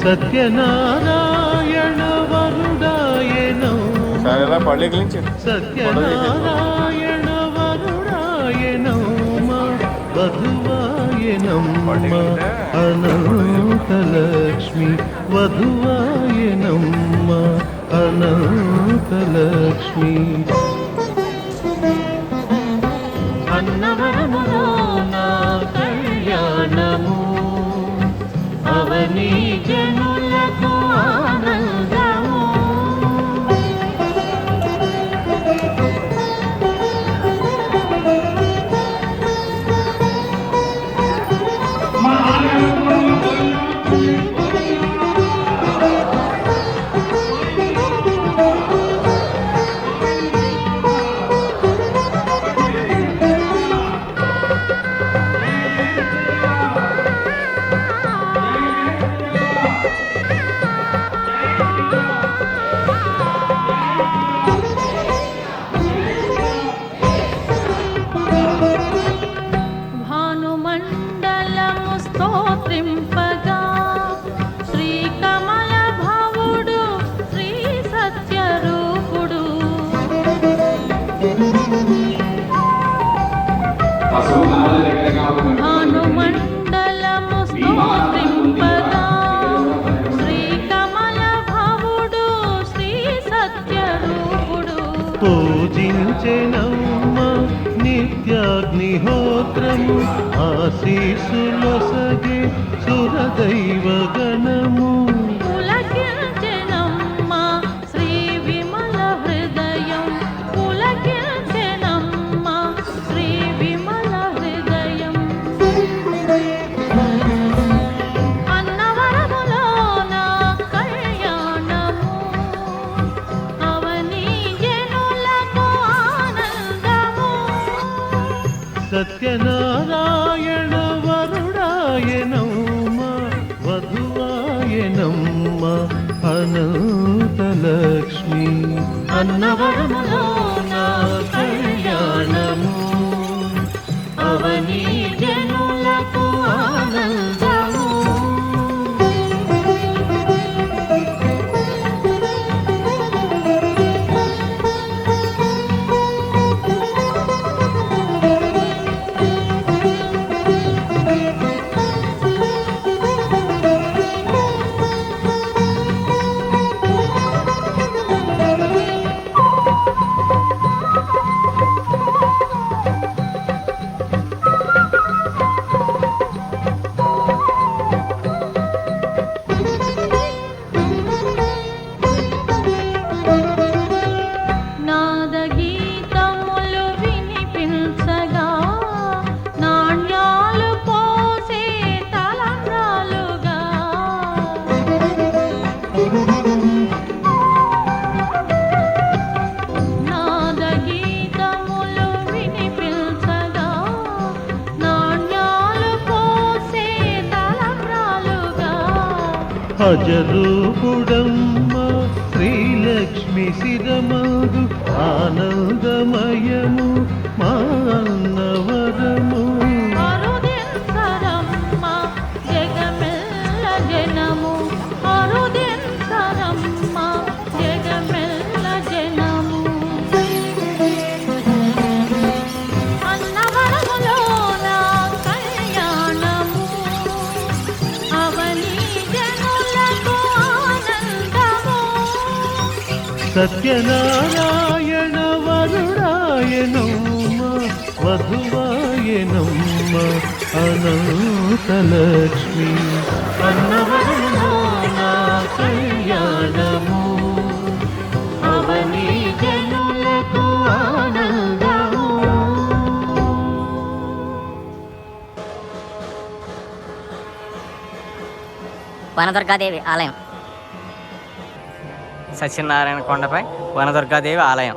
సత్యనారాయణ వరుడాయనో. సత్యనారాయణ వరుడాయనమ్మ వధువాయనమ్మ. అనంతలక్ష్మి వధువాయనమ్మ. అనంతలక్ష్మి. అన్నవరములో నా కళ్యాణము. అవని మండలము స్తోత్రింపగా. శ్రీకమల భావుడు శ్రీ సత్యరూపుడు పశువు నిత్యాగ్నిహోత్రము ఆశీసులొసగే సురదైవ గణము. సత్యనారాయణ వరుడాయనమ్మ వధువాయనమ్మ అనంతలక్ష్మి అన్నవరములో రాజరూపుడమ్మ శ్రీలక్ష్మి శిరమదు ఆనందమయము మా అన్నవరము. సత్యనారాయణ వరుడాయనమ్మ వధువాయనమ్మ అనంతలక్ష్మి. అన్నవరము నా కళ్యాణము అవని జనులకు ఆనందము. వనదుర్గాదేవి ఆలయం. సత్యనారాయణ కొండపై వనదుర్గాదేవి ఆలయం.